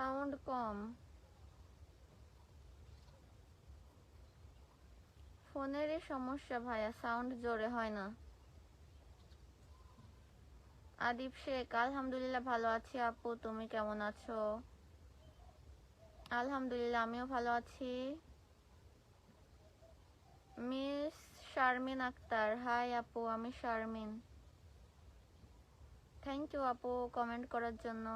Sound কম। ফোনেরই সমস্যা ভাইয়া sound জোরে হয় না। আদিপ শেখ, আলহামদুলিল্লাহ ভালো আছি আপু, তুমি কেমন আছো? আলহামদুলিল্লাহ, আমিও ভালো আছি। মিস শারমিন আক্তার, হাই আপু, আমি শারমিন। থ্যাংক ইউ আপু কমেন্ট করার জন্য।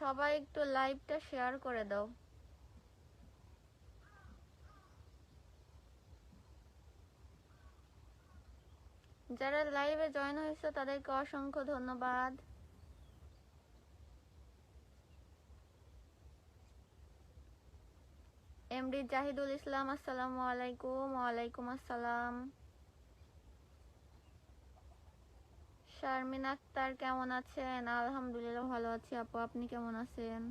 সবাই একটু লাইভটা শেয়ার করে দাও। যারা লাইভে জয়েন হয়েছে, তাদেরকে অসংখ্য ধন্যবাদ। এমডি জাহিদুল ইসলাম, আসসালামু আলাইকুম। ওয়ালাইকুম আসসালাম। শারমিন আক্তার, কেমন আছেন? আলহামদুলিল্লাহ ভালো আছি আপু, আপনি কেমন আছেন?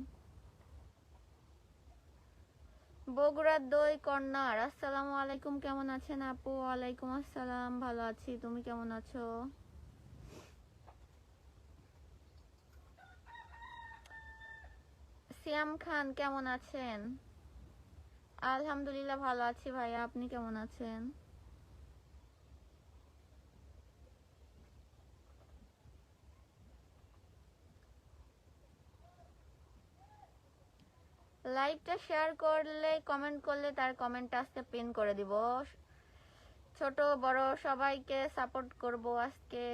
বগুড়ার দই কর্নার, আসসালামু আলাইকুম, কেমন আছেন আপু? ওয়ালাইকুম আসসালাম, ভালো আছি, তুমি কেমন আছো? সিয়াম খান, কেমন আছেন? আলহামদুলিল্লাহ ভালো আছি ভাইয়া, আপনি কেমন আছেন? লাইভটা শেয়ার করলে কমেন্ট করলে তার কমেন্টটা আজকে পিন করে দিব। ছোট, বড় সবাইকে সাপোর্ট করব আজকে।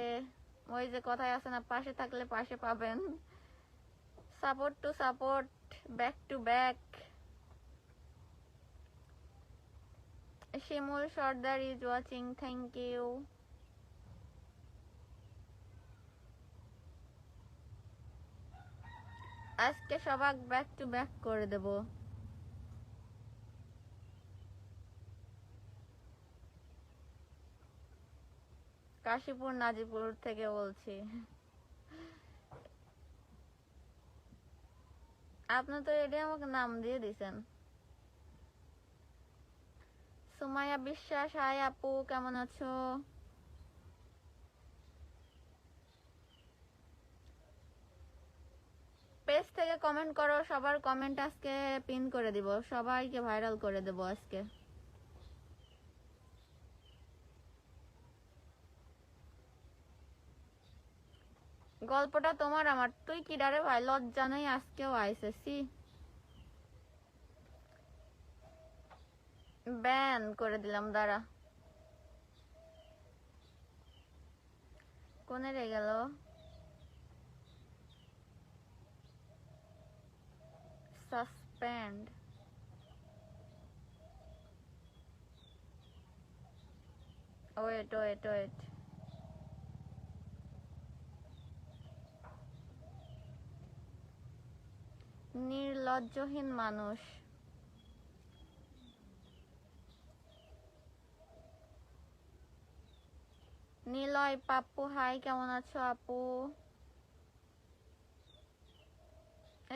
ওই যে কথায় আছে না, পাশে থাকলে পাশে পাবেন। Support to support back to back Shimul Sardar is watching thank you আজকে সবাক ব্যাক টু ব্যাক করে দেব। কাশীপুর, নাজিপুর থেকে বলছি। আপনি তো এটাই আমাকে নাম দিয়ে দিছেন। সুমাইয়া বিশ্বাস, হাই আপু, কেমন আছো? পেজ থেকে কমেন্ট করো, সবার কমেন্ট আজকে পিন করে দিব, সবাইকে ভাইরাল করে দেব আজকে। গল্পটা তোমার আমার, তুই কি ডারে ভাই? লজ্জা নেই, আজকেও আইসে সি। ব্যান করে দিলাম, দাঁড়া। কোনে রে গেল? Suspend. Wait wait wait. নির্লজ্জহীন মানুষ। নিলয় পাপ্পু হাই কেমন আছো আপু?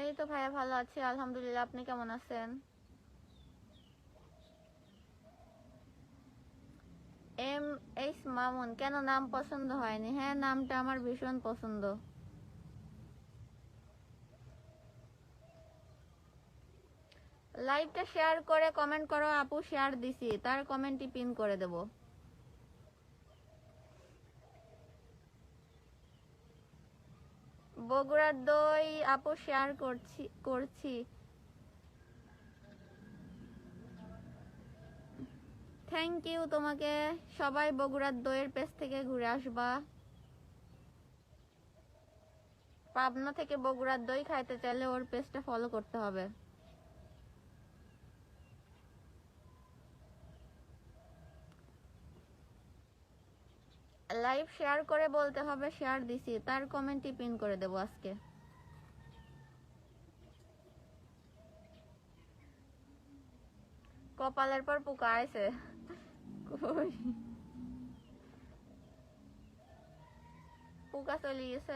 এই তো ভাইয়া ভালো আছি, আলহামদুলিল্লাহ। আপনি কেমন আছেন? এম এইচ মামুন, কেন নাম পছন্দ হয়নি? হ্যাঁ নামটা আমার ভীষণ পছন্দ। লাইভটা শেয়ার করে কমেন্ট করো, আপু, শেয়ার দিছি। তার কমেন্টই পিন করে দেব। বগুড়ার দই আপু শেয়ার করছি করছি। থ্যাংক ইউ তোমাকে। সবাই বগুড়ার দইয়ের পেজ থেকে ঘুরে আসবা। পাবনা থেকে বগুড়ার দই খাইতে চাইলে ওর পেজটা ফলো করতে হবে। লাইভ শেয়ার করে বলতে হবে শেয়ার দিছি। তার কমেন্টই পিন করে দেব আজকে। কপালের পর পোকা আছে পোকা চলে গেছে।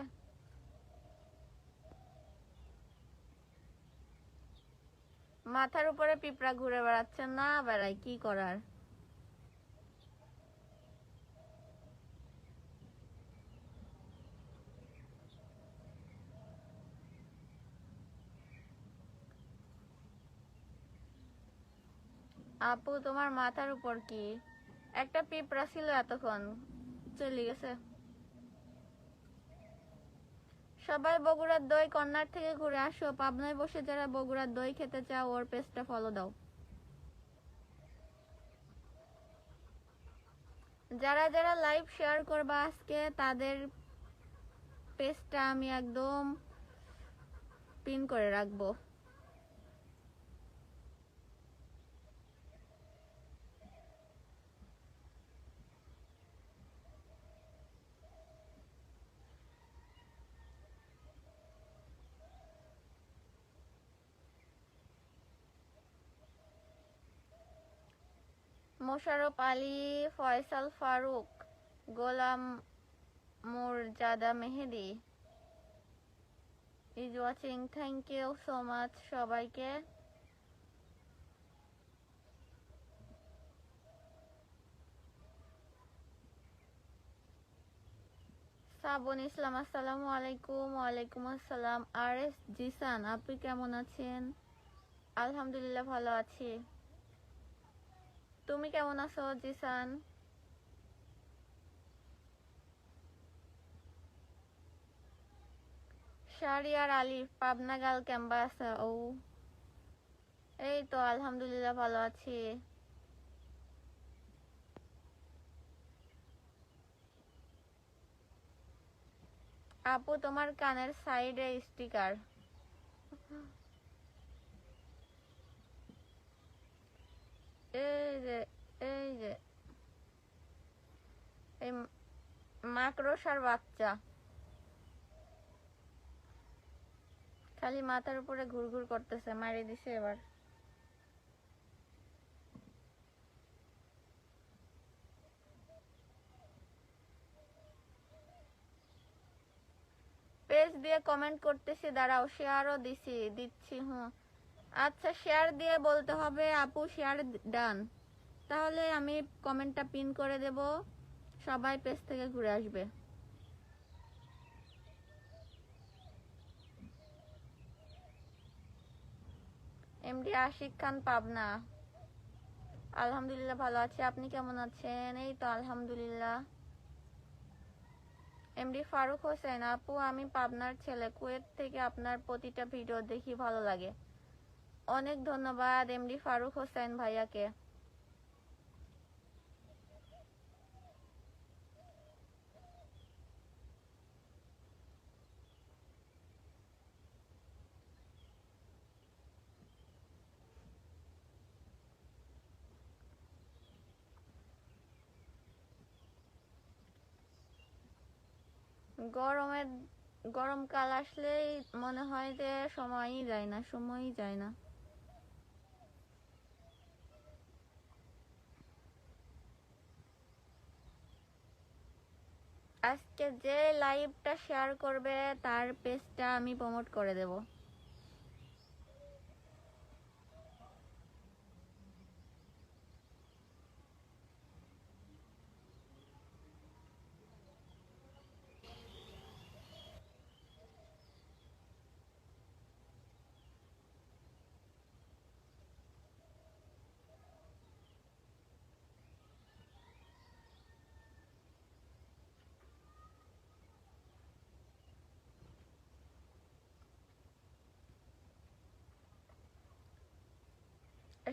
মাথার উপরে পিঁপড়া ঘুরে বেড়াচ্ছে। না বেড়াই কি করার? আপু, তোমার মাথার উপর কি? একটা পিঁপড়া ছিল এতক্ষণ, চলে গেছে। সবাই বগুড়ার দই কর্নার থেকে ঘুরে আসো। পাবনায় বসে যারা বগুড়ার দই খেতে চাও, ওর পেজটা ফলো দাও। যারা যারা লাইভ শেয়ার করবা আজকে, তাদের পেজটা আমি একদম পিন করে রাখব। Mosharraf Ali, Faisal Faruk, Golam Murjada Mehedi. Is watching thank you so much সবাইকে। শ্রাবণ ইসলাম, আসসালামু আলাইকুম। ওয়ালাইকুম আসসালাম। আর এস জিসান, আপনি কেমন আছেন? আলহামদুলিল্লাহ ভালো আছি। তুমি কেমন আছো, জিসান? শারিয়ার আলিফ পাবনা গাল আছে ও এই তো, আলহামদুলিল্লাহ ভালো আছি। আপু, তোমার কানের সাইডে স্টিকার। এই যে এই যে। এই মাকড়সার বাচ্চা। খালি মাথার উপরে ঘুরঘুর করতেছে, মারি দিছে এবার। পেজ দিয়ে কমেন্ট করতেছি, দাঁড়াও শেয়ারও দিছি, দিচ্ছি, হুম। আচ্ছা শেয়ার দিয়ে বলতে হবে, আপু শেয়ার ডান তাহলে আমি কমেন্টটা পিন করে দেব, সবাই পেজ থেকে ঘুরে আসবে। এমডি আশিক খান পাবনা আলহামদুলিল্লাহ ভালো আছি। আপনি কেমন আছেন? এই তো আলহামদুলিল্লাহ এমডি ফারুক হোসেন আপু, আমি পাবনার ছেলে। কুয়েত থেকে আপনার প্রতিটা ভিডিও দেখি, ভালো লাগে। অনেক ধন্যবাদ, এমডি ফারুক হোসেন ভাইয়াকে। গরমের, গরমকাল আসলেই মনে হয় যে সময়ই যায় না, সময়ই যায় না। আজকে যে লাইভটা শেয়ার করবে তার পেজটা আমি প্রমোট করে দেব।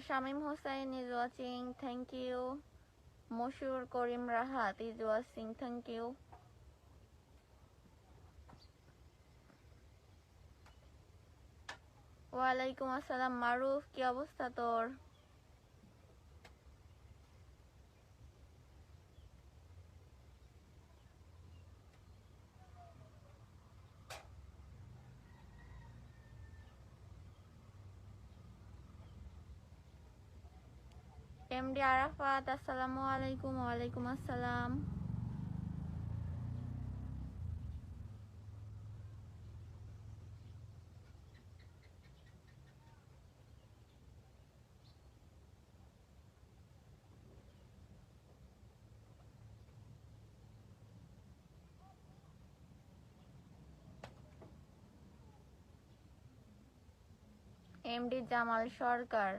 Shamim Hossain is watching thank you. Moshur Karim Rahat is watching thank you. ওয়ালাইকুম আসসালাম, মারুফ, কি অবস্থা তোর? এমডি আরাফাত আসসালামু আলাইকুম ওয়ালাইকুম আসসালাম এমডি জামাল সরকার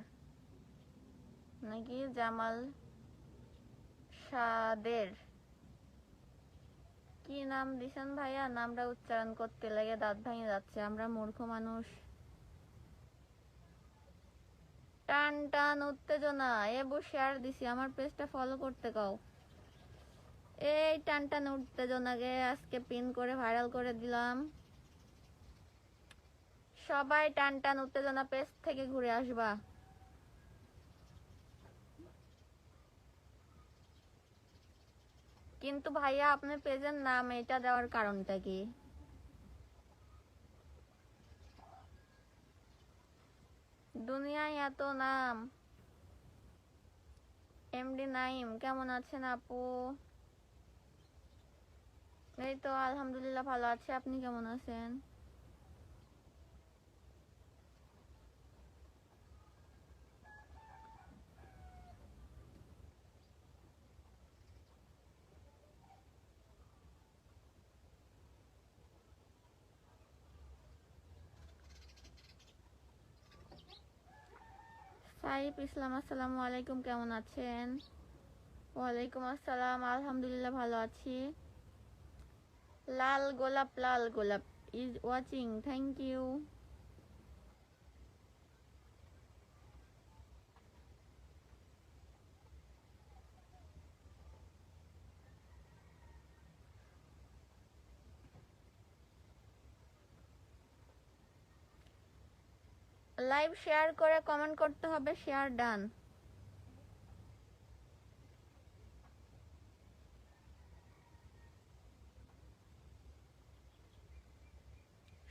নাকি জামাল সাদের কি নাম দিছেন ভাইয়া? নামটা উচ্চারণ করতে লাগে, দাঁত ভেঙে যাচ্ছে। আমরা মূর্খ মানুষ। টান টান, উত্তেজনা। এবু শেয়ার দিছি, আমার পেজটা ফলো করতে কাও। এই টান টান, উত্তেজনাকে আজকে পিন করে ভাইরাল করে দিলাম। সবাই টান টান, উত্তেজনা পেজ থেকে ঘুরে আসবা। কিন্তু ভাইয়া আপনি পেজের নাম এটা দেওয়ার কারণটা কি? দুনিয়ায় এত নাম। এমডি নাইম, কেমন আছেন আপু? এই তো, আলহামদুলিল্লাহ ভালো আছে। আপনি কেমন আছেন? সাইফ ইসলাম, আসসালামু আলাইকুম, কেমন আছেন? ওয়ালাইকুম আসসালাম, আলহামদুলিল্লাহ ভালো আছি। Lal Golap Lal Golap is watching thank you live share করে কমেন্ট করতে হবে, শেয়ার ডান।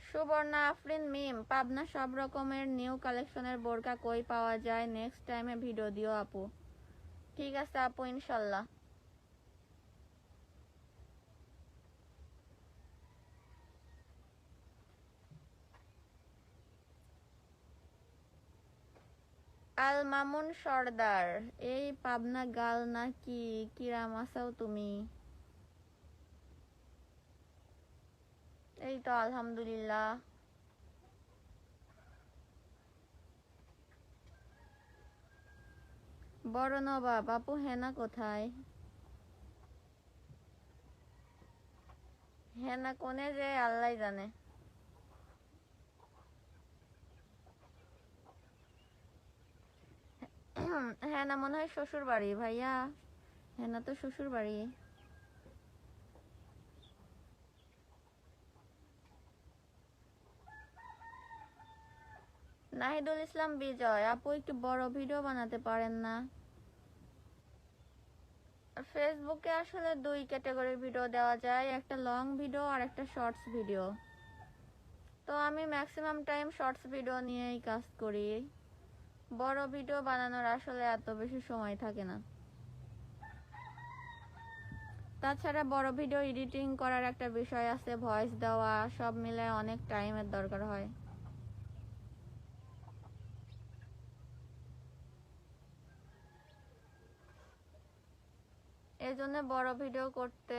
সুবর্ণা, আফরিন, মিম, পাবনা সব রকমের নিউ কালেকশনের বোরকা কই পাওয়া যায়? নেক্সট টাইমে ভিডিও দিও আপু। ঠিক আছে আপু, ইনশাল্লাহ। আল মামুন সর্দার, এই পাবনা গাল নাকি কিরাম আসাও তুমি? এই তো আলহামদুলিল্লাহ। বড় নবাব, আপু হেনা কোথায়? হেনা কোনে যে, আল্লাহ জানে। হ্যাঁ না, মনে হয় শ্বশুর বাড়ি ভাইয়া। হ্যাঁ না তো শ্বশুর বাড়ি নাহিদুল ইসলাম বিজয়, আপু একটু বড় ভিডিও বানাতে পারেন না? ফেসবুকে আসলে দুই ক্যাটাগরির ভিডিও দেওয়া যায়, একটা লং ভিডিও আর একটা শর্টস ভিডিও। তো আমি ম্যাক্সিমাম টাইম শর্টস ভিডিও নিয়েই কাজ করি। বড় ভিডিও বানানোর আসলে এত বেশি সময় থাকে না। তাছাড়া বড় ভিডিও এডিটিং করার একটা বিষয় আছে ভয়েস দেওয়া, সব মিলে অনেক টাইমের দরকার হয়। এই জন্য বড় ভিডিও করতে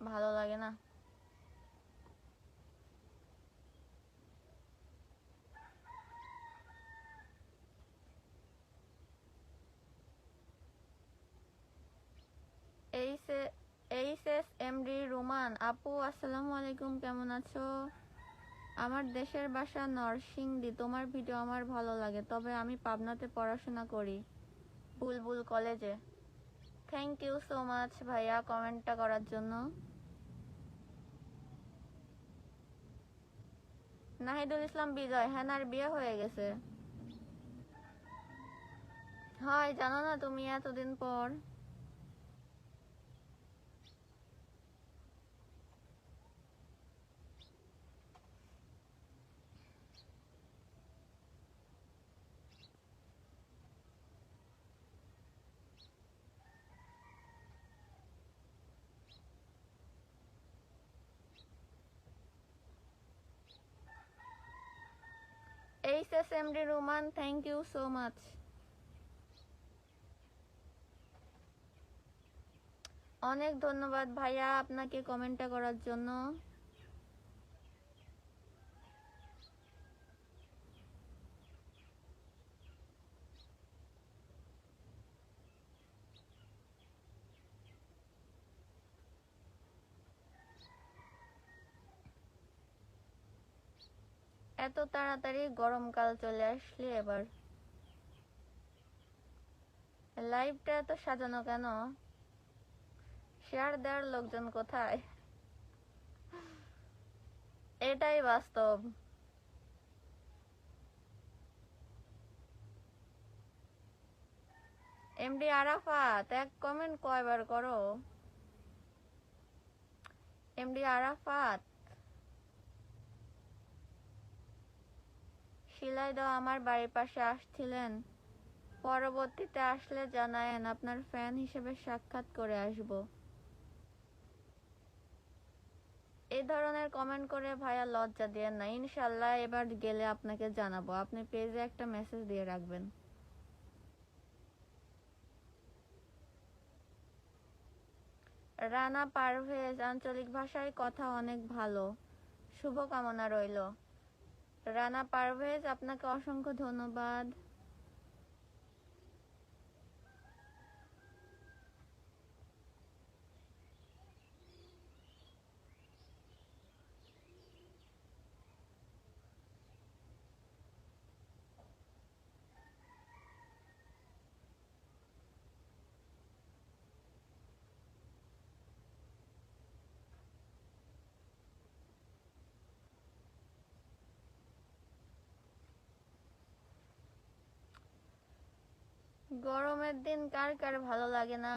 ভালো লাগে না। এইচ এস এমডি রুমান আপু, আসসালামু আলাইকুম, কেমন আছো? আমার দেশের বাসা নরসিংদী। তোমার ভিডিও আমার ভালো লাগে, তবে আমি পাবনাতে পড়াশোনা করি, বুলবুল কলেজে। থ্যাংক ইউ সো মাচ ভাইয়া কমেন্টটা করার জন্য। নাহিদুল ইসলাম বিজয় হ্যানার বিয়ে হয়ে গেছে। হয়, জানো না তুমি এতদিন পর। H S thank Roman thank you so much অনেক ধন্যবাদ ভাইয়া আপনাকে কমেন্টটা করার জন্য। এত তাড়াতাড়ি গরমকাল চলে আসলি এবার। লাইভটা এত সাজানো কেন? শেয়ার দেওয়ার লোকজন কোথায়? এটাই বাস্তব। এমডি আরাফাত, এক কমেন্ট কয়বার করো? এমডি আরাফাত শিলাই দাও, আমার বাড়ির পাশে আসছিলেন। পরবর্তীতে আসলে জানায়েন, আপনার ফ্যান হিসেবে সাক্ষাৎ করে আসব। এই ধরনের কমেন্ট করে ভাইয়া লজ্জা দিয়ে না। ইনশাল্লাহ এবার গেলে আপনাকে জানাব। আপনি পেজে একটা মেসেজ দিয়ে রাখবেন। রানা পারভেজ, আঞ্চলিক ভাষায় কথা অনেক ভালো। শুভকামনা রইল। রানা পারভেজ আপনাকে অসংখ্য ধন্যবাদ। গরমের দিন কার কার ভালো লাগে না?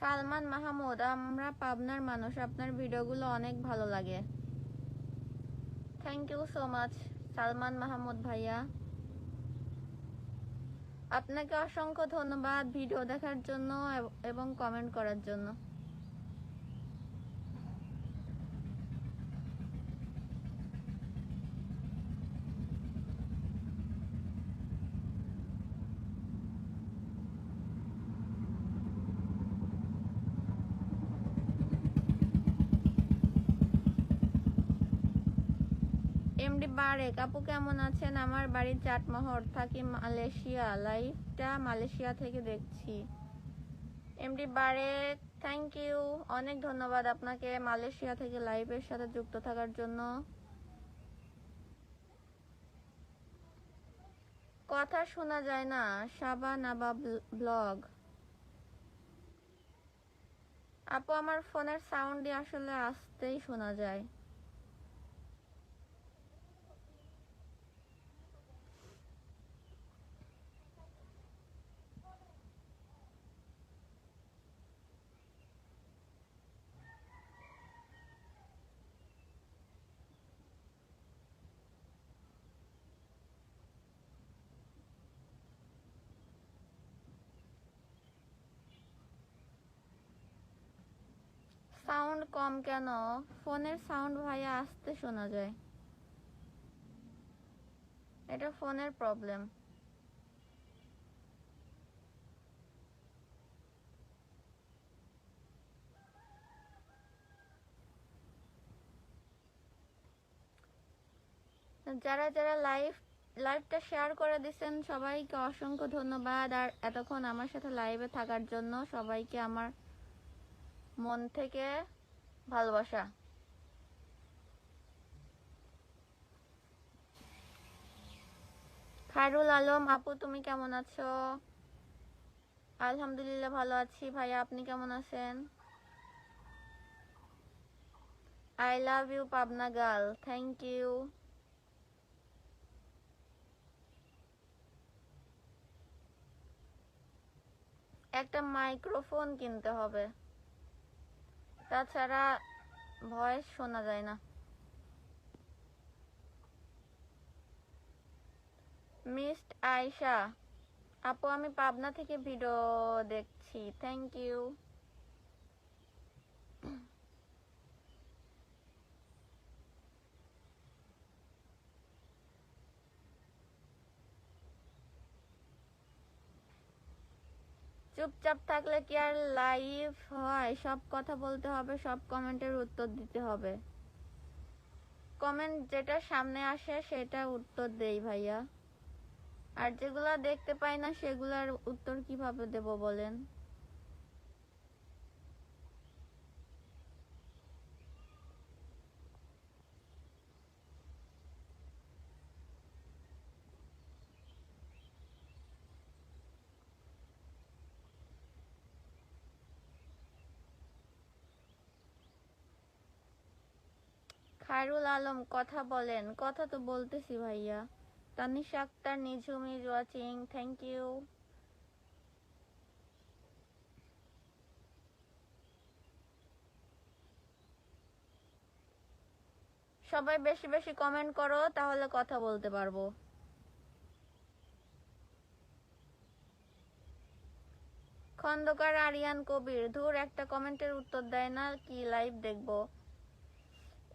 সালমান মাহমুদ, আমরা পাবনার মানুষ। আপনার ভিডিওগুলো অনেক ভালো লাগে। Thank you so much Salman Mahmud ভাইয়া। আপনাকে অসংখ্য ধন্যবাদ ভিডিও দেখার জন্য এবং কমেন্ট করার জন্য। এমডি বারেক আপু কেমন আছেন? আমার বাড়ি চাটমোহর থাকি মালয়েশিয়া লাইভটা মালয়েশিয়া থেকে দেখছি। এমডি বারেক থ্যাংক ইউ অনেক ধন্যবাদ আপনাকে মালয়েশিয়া থেকে লাইভের সাথে যুক্ত থাকার জন্য। কথা শোনা যায় না। সাবা নাবা ব্লগ আপু, আমার ফোনের সাউন্ডই আসলে আসতেই শোনা যায়। সাউন্ড কম কেন? ফোনের সাউন্ড ভাইয়া আসতে শোনা যায়। এটা ফোনের প্রবলেম যারা যারা লাইভ লাইভটা শেয়ার করে দিচ্ছেন সবাইকে অসংখ্য ধন্যবাদ। আর এতক্ষণ আমার সাথে লাইভে থাকার জন্য সবাইকে আমার মন থেকে ভালোবাসা। খায়রুল আলম, আপু তুমি কেমন আছো? আলহামদুলিল্লাহ ভালো আছি। ভাইয়া, আপনি কেমন আছেন? I love you Pabna girl thank you একটা মাইক্রোফোন কিনতে হবে। তাছাড়া ভয়েস শোনা যায় না। মিস্ট আয়শা, আপু, আমি পাবনা থেকে ভিডিও দেখছি। থ্যাংক ইউ চুপচাপ থাকলে কি আর লাইভ হয়? সব কথা বলতে হবে, সব কমেন্টের উত্তর দিতে হবে। কমেন্ট যেটা সামনে আসে সেটা উত্তর দেই ভাইয়া। আর যেগুলা দেখতে পাই না সেগুলার উত্তর কীভাবে দেব বলেন? খায়রুল আলম কথা বলেন। কথা তো বলতেছি ভাইয়া। Tanish Akter, Nijhum is watching thank you সবাই বেশি বেশি কমেন্ট করো, তাহলে কথা বলতে পারব। খন্দকার আরিয়ান কবির, ধুর একটা কমেন্টের উত্তর দেয় না, কি লাইভ দেখব।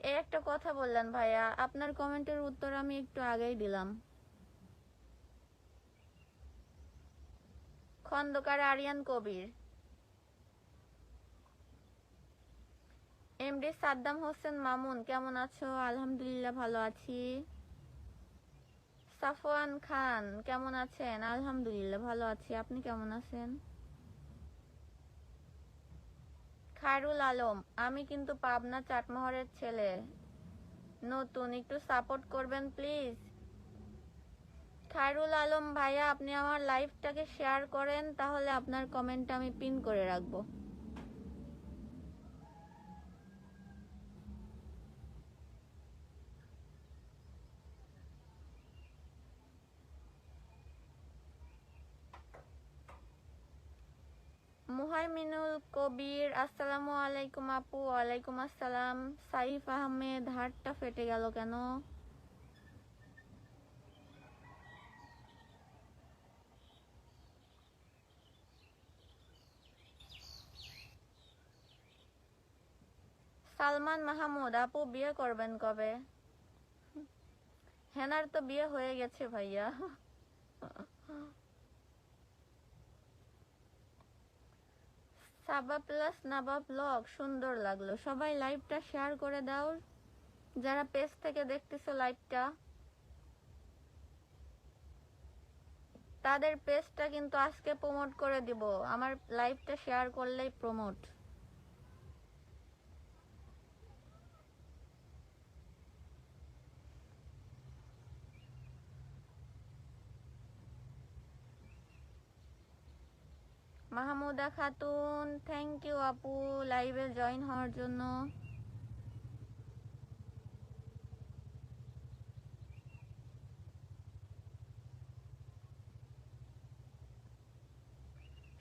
একটা কথা বললেন ভাইয়া, আপনার কমেন্টের উত্তর আমি একটু আগেই দিলাম। খন্দকার আরিয়ান কবির। এমডি সাদ্দাম হোসেন মামুন, কেমন আছো? আলহামদুলিল্লাহ ভালো আছি। সাফওয়ান খান, কেমন আছেন? আলহামদুলিল্লাহ ভালো আছি। আপনি কেমন আছেন? খায়রুল আলম, আমি কিন্তু পাবনা চাটমোহরের ছেলে। নতুন, একটু সাপোর্ট করবেন প্লিজ খায়রুল আলম, ভাইয়া, আপনি আমার লাইভটাকে শেয়ার করেন, তাহলে আপনার কমেন্টটা আমি পিন করে রাখব। মুহাইমিনুল কবির, আসসালামু আলাইকুম আপু, ওয়ালাইকুম আসসালাম। সাইফ আহমেদ হাটটা ফেটে গেল কেন? সালমান মাহমুদ, আপু বিয়ে করবেন কবে? হেনার তো বিয়ে হয়ে গেছে ভাইয়া। সাবা প্লাস নাবা ব্লগ, সুন্দর লাগল। সবাই লাইভটা শেয়ার করে দাও। যারা পেজ থেকে দেখতেছো লাইভটা, তাদের পেজটা কিন্তু আজকে প্রমোট করে দিব। আমার লাইভটা শেয়ার করলেই promote Mahmuda Khatun thank you আপু লাইভে জয়েন হওয়ার জন্য।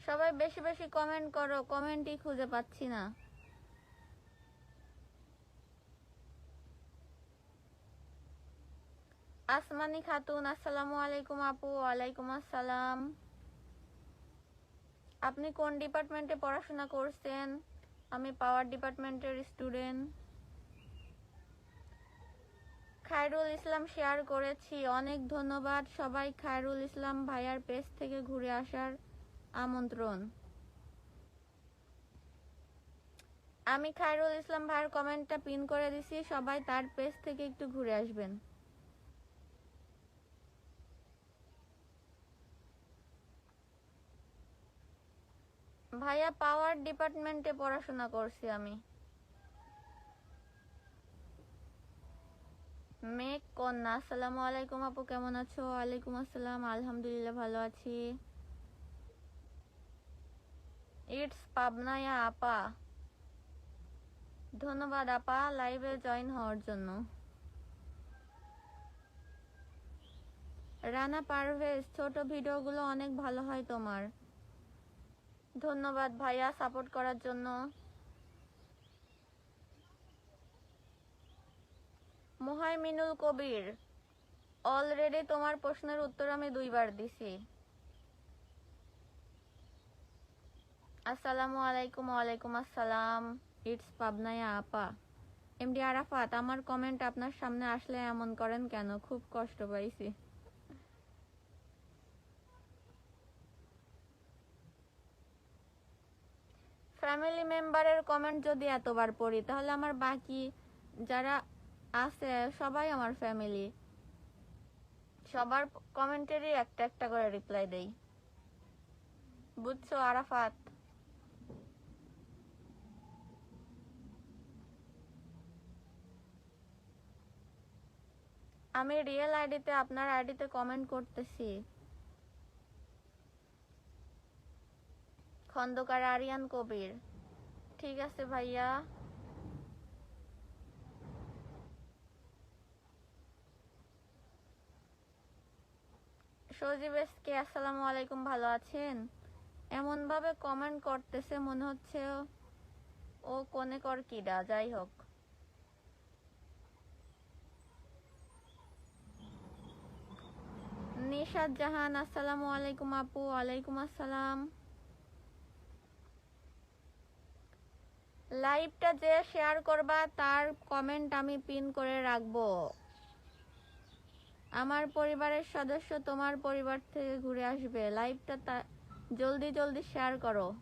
সবাই বেশি বেশি কমেন্ট করো কমেন্টই খুঁজে পাচ্ছি না। আসমানি খাতুন, আসসালামু আলাইকুম আপু, ওয়ালাইকুম আসসালাম। আপনি কোন ডিপার্টমেন্টে পড়াশোনা করছেন? আমি পাওয়ার ডিপার্টমেন্টের স্টুডেন্ট। খায়রুল ইসলাম শেয়ার করেছি, অনেক ধন্যবাদ। সবাই খায়রুল ইসলাম ভাইয়ার পেজ থেকে ঘুরে আসার আমন্ত্রণ। আমি খায়রুল ইসলাম ভাইয়ের কমেন্টটা পিন করে দিছি, সবাই তার পেজ থেকে একটু ঘুরে আসবেন। ভাইয়া পাওয়ার ডিপার্টমেন্টে পড়াশোনা করছি আমি। মেঘ কন্যা, আসসালামু আলাইকুম আপু, কেমন আছো? ওয়ালাইকুম আসসালাম, আলহামদুলিল্লাহ ভালো আছি। ইটস পাবনায়া আপা। ধন্যবাদ আপা, লাইভে জয়েন হওয়ার জন্য। রানা পারভেজ, ছোট ভিডিওগুলো অনেক ভালো হয় তোমার। ধন্যবাদ ভাইয়া সাপোর্ট করার জন্য। মোহাইমিনুল কবির অলরেডি তোমার প্রশ্নের উত্তর আমি দুইবার দিছি। আসসালামু আলাইকুম, ওয়ালাইকুম আসসালাম। ইটস পাবনায়া আপা। এমডি আরাফাত, আমার কমেন্ট আপনার সামনে আসলে এমন করেন কেন? খুব কষ্ট পাইছি। ফ্যামিলি মেম্বারের কমেন্ট যদি এতবার পড়ি, তাহলে আমার বাকি যারা আছে, সবাই আমার ফ্যামিলি সবার কমেন্টেরই একটা একটা করে রিপ্লাই দেই। বুঝছ, আরাফাত? আমি রিয়েল আইডিতে আপনার আইডিতে কমেন্ট করতেছি। খন্দকার আরিয়ান কবির। ঠিক আছে ভাইয়া। সজীব এসকে আসসালামু আলাইকুম, ভালো আছেন? এমন ভাবে কমেন্ট করতেছে, মনে হচ্ছে ও- কোনে কর কিডা, যাই হোক। নিশাদ জাহান, আসসালামু আলাইকুম আপু আলাইকুম আসসালাম। লাইভটা যে শেয়ার করবা, তার কমেন্ট আমি পিন করে রাখব। আমার পরিবারের সদস্য তোমার পরিবার থেকে ঘুরে আসবে। লাইভটা জলদি জলদি শেয়ার করো।